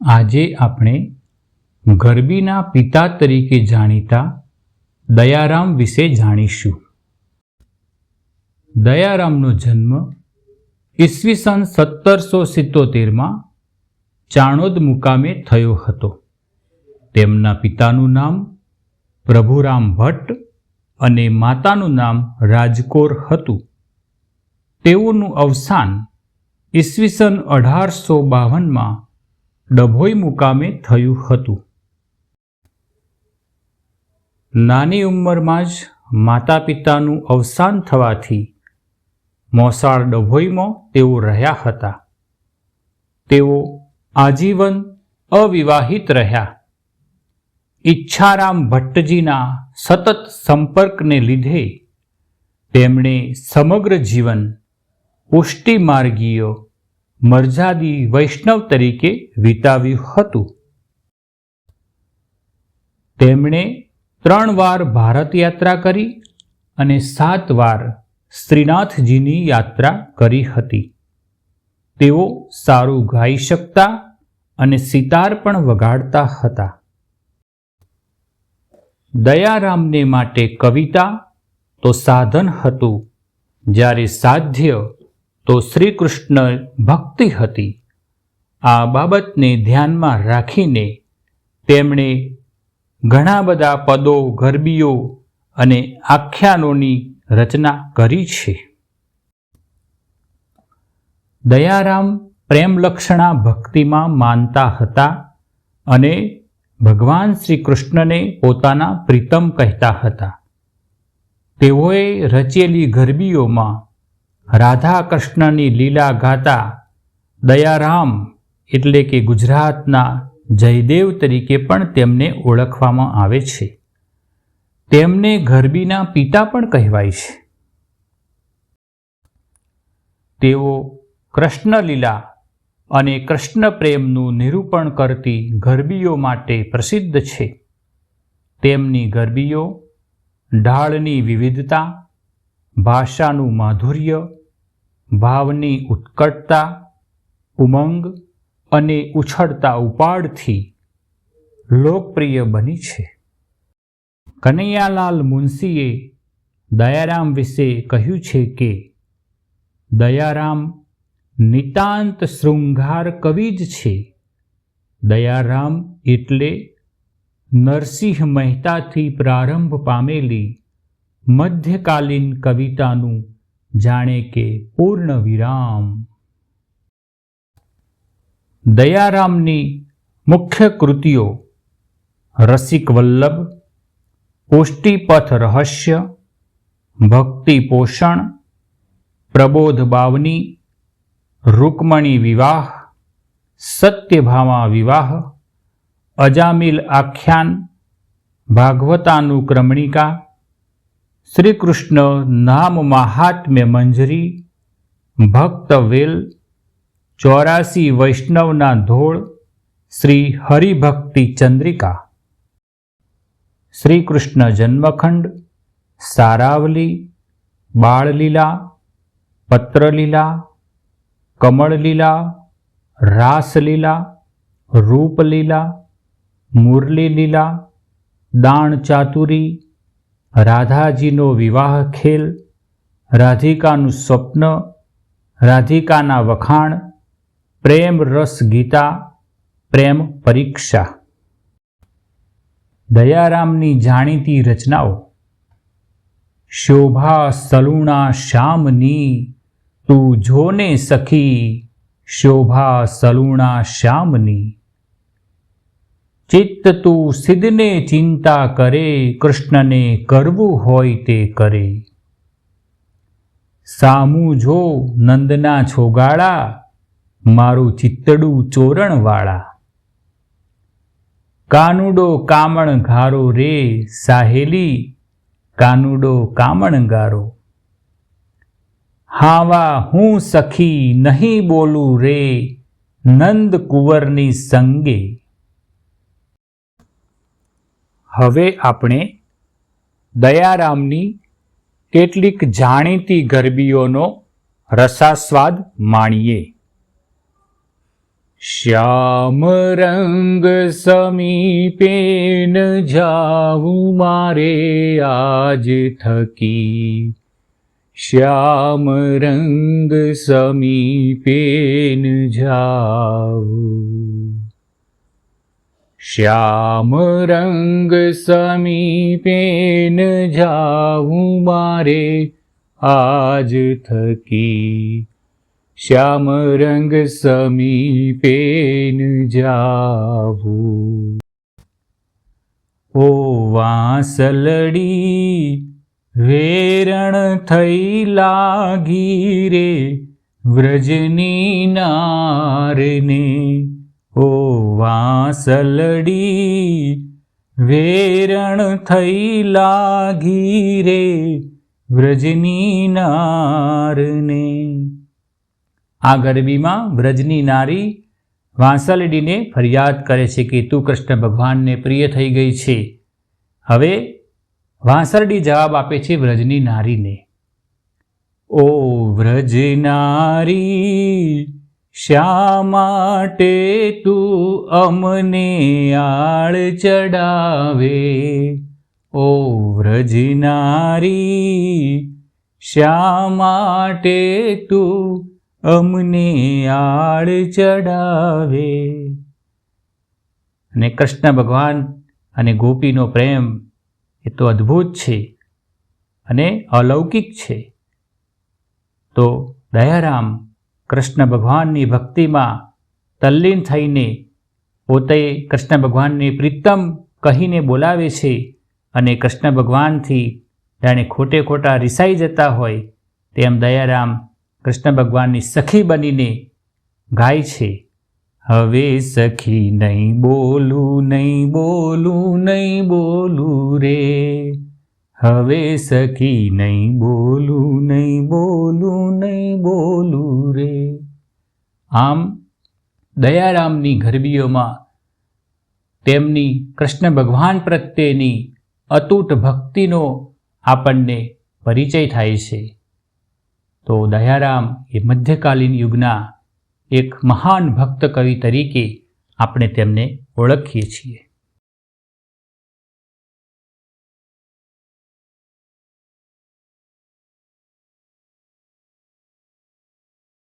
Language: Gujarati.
આજે આપણે ગરબીના પિતા તરીકે જાણીતા દયારામ વિશે જાણીશું. દયારામનો જન્મ ઈસવીસન સત્તરસો સિત્તોતેરમાં ચાણોદ મુકામે થયો હતો. તેમના પિતાનું નામ પ્રભુરામ ભટ્ટ અને માતાનું નામ રાજકોર હતું. તેઓનું અવસાન ઈસવીસન અઢારસો બાવનમાં ડભોઈ મુકામે થયું હતું. નાની ઉંમરમાં જ માતા પિતાનું અવસાન થવાથી મોસાળ ડભોઈમાં તેઓ રહ્યા હતા. તેઓ આજીવન અવિવાહિત રહ્યા. ઈચ્છારામ ભટ્ટજીના સતત સંપર્કને લીધે તેમણે સમગ્ર જીવન પુષ્ટિમાર્ગીય મર્યાદી વૈષ્ણવ તરીકે વિતાવ્યું હતું. તેમણે ત્રણ વાર ભારત યાત્રા કરી અને સાત વાર શ્રીનાથજીની યાત્રા કરી હતી. તેઓ સારું ગાઈ શકતા અને સિતાર પણ વગાડતા હતા. દયારામને માટે કવિતા તો સાધન હતું, જ્યારે સાધ્ય તો શ્રી કૃષ્ણ ભક્તિ હતી. આ બાબતને ધ્યાનમાં રાખીને તેમણે ઘણા બધા પદો, ગરબીઓ અને આખ્યાનોની રચના કરી છે. દયારામ પ્રેમલક્ષણા ભક્તિમાં માનતા હતા અને ભગવાન શ્રી કૃષ્ણને પોતાના પ્રીતમ કહેતા હતા. તેઓએ રચેલી ગરબીઓમાં રાધા કૃષ્ણની લીલા ગાતા દયારામ એટલે કે ગુજરાતના જયદેવ તરીકે પણ તેમને ઓળખવામાં આવે છે. તેમને ગરબીના પિતા પણ કહેવાય છે. તેઓ કૃષ્ણલીલા અને કૃષ્ણ પ્રેમનું નિરૂપણ કરતી ગરબીઓ માટે પ્રસિદ્ધ છે. તેમની ગરબીઓ ઢાળની વિવિધતા ભાષાનું માધુર્ય, ભાવની ઉત્કટતા, ઉમંગ અને ઉછળતા ઉપાડથી લોકપ્રિય બની છે. કનૈયાલાલ મુનશીએ દયારામ વિશે કહ્યું છે કે, દયારામ નિતાંત શૃંગાર કવિ જ છે. દયારામ એટલે નરસિંહ મહેતાથી પ્રારંભ પામેલી મધ્યકાલીન કવિતાનું જાણે કે પૂર્ણ વિરામ દયારામની મુખ્ય કૃતિઓ રસિક વલ્લભ પુષ્ટિપથ રહસ્ય ભક્તિ પોષણ પ્રબોધ બાવની રૂકમણી વિવાહ સત્યભામા વિવાહ અજામિલ આખ્યાન ભાગવતાનુક્રમણિકા શ્રી કૃષ્ણ નામ મહાત્મ્ય મંજરી, ભક્ત વેલ, ચોરાસી વૈષ્ણવના ધોળ, શ્રી હરિભક્તિ ચંદ્રિકા. શ્રી કૃષ્ણ જન્મખંડ, સારાવલી, બાળલીલા, પત્રલીલા, કમળલીલા, રાસલીલા, રૂપલીલા, મુરલીલીલા દાણ ચાતુરી રાધાજીનો વિવાહ ખેલ, રાધિકાનું સ્વપ્ન, રાધિકાના વખાણ, પ્રેમ રસ ગીતા, પ્રેમ પરીક્ષા. દયારામની જાણીતી રચનાઓ. શોભા સલુણા શ્યામની, તું જોને સખી, શોભા સલુણા શ્યામની. ચિત્ત તું સિદ્ધને ચિંતા કરે, કૃષ્ણને કરવું હોય તે કરે. સામું જો નંદના છોગાળા, મારું ચિત્તડું ચોરણવાળા. કાનુડો કામણ ઘારો રે સાહેલી, કાનુડો કામણ ગારો. હાવા હું સખી નહીં બોલું રે, નંદ કુંવરની સંગે. હવે આપણે દયારામની કેટલીક જાણીતી ગરબીઓનો રસાસ્વાદ માણીએ. શ્યામ રંગ સમીપે ન જાવું મારે આજ થકી. શ્યામ રંગ સમીપે ન જાવું. શ્યામ રંગ સમીપે ન જાવું મારે આજ થકી. શ્યામ રંગ સમીપે ન જાવું ઓ વાંસલડી, વેરણ થઈ લાગી રે વ્રજની નારને. ઓ વાંસલડી વેરણ થઈ લાગી રે વ્રજની નારને. આ ગરબીમાં વ્રજની નારી વાંસલડીને ફરિયાદ કરે છે કે તું કૃષ્ણ ભગવાનને પ્રિય થઈ ગઈ છે. હવે વાંસરડી જવાબ આપે છે વ્રજની નારીને. ઓ વ્રજ નારી શા માટે તું અમને આળ ચડાવે? ઓ વ્રજનારી શા માટે તું અમને આળ ચડાવે? અને કૃષ્ણ ભગવાન અને ગોપીનો પ્રેમ એ તો અદ્ભુત છે અને અલૌકિક છે. તો દયારામ કૃષ્ણ ભગવાનની ભક્તિમાં તલ્લીન થઈને પોતે કૃષ્ણ ભગવાનને પ્રીતમ કહીને બોલાવે છે અને કૃષ્ણ ભગવાનથી જાણે ખોટે ખોટા રિસાઈ જતા હોય તેમ દયારામ કૃષ્ણ ભગવાનની સખી બનીને ગાય છે. હવે સખી નહીં બોલું નહીં બોલું નહીં બોલું રે. હવે સખી નહીં બોલું નહીં બોલું નહીં બોલું રે. આમ દયારામની ગરબીઓમાં તેમની કૃષ્ણ ભગવાન પ્રત્યેની અતૂટ ભક્તિનો આપણને પરિચય થાય છે. તો દયારામ એ મધ્યકાલીન યુગના એક મહાન ભક્ત કવિ તરીકે આપણે તેમને ઓળખીએ છીએ.